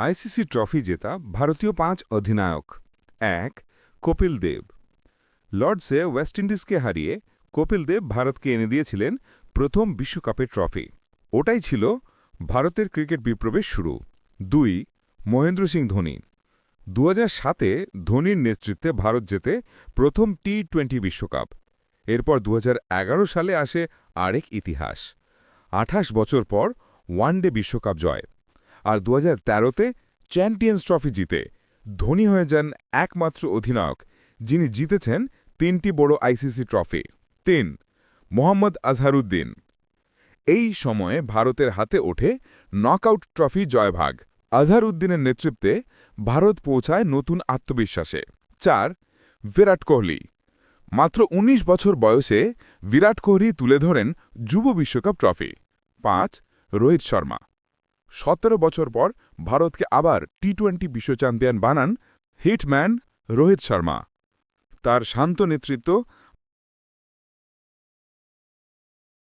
ICC trophy জেতা ভারতীয় পাঁচ অধিনায়ক। এক, কপিল দেব। লর্ডসে ওয়েস্ট ইন্ডিজকে হারিয়ে কপিল দেব ভারতকে এনে দিয়েছিলেন প্রথম বিশ্বকাপের ট্রফি। ওটাই ছিল ভারতের ক্রিকেট বিপ্লবের শুরু। দুই, মহেন্দ্র সিং ধোনি। দু সাতে ধোনির নেতৃত্বে ভারত জেতে প্রথম টি টোয়েন্টি বিশ্বকাপ। এরপর দু হাজার এগারো সালে আসে আরেক ইতিহাস। আঠাশ বছর পর ওয়ানডে বিশ্বকাপ জয়। আর দু হাজার তেরোতে চ্যাম্পিয়ন্স ট্রফি জিতে ধোনি হয়ে যান একমাত্র অধিনায়ক, যিনি জিতেছেন তিনটি বড় আইসিসি ট্রফি। তিন, মোহাম্মদ আজহারুদ্দিন এই সময়ে ভারতের হাতে ওঠে নকআউট ট্রফি জয়ভাগ। আজহারউদ্দিনের নেতৃত্বে ভারত পৌঁছায় নতুন আত্মবিশ্বাসে। চার, বিরাট কোহলি। মাত্র ১৯ বছর বয়সে বিরাট কোহলি তুলে ধরেন যুব বিশ্বকাপ ট্রফি। পাঁচ, রোহিত শর্মা। সতেরো বছর পর ভারতকে আবার টি টোয়েন্টি বিশ্ব চ্যাম্পিয়ন বানান হিটম্যান রোহিত শর্মা। তার শান্ত নেতৃত্ব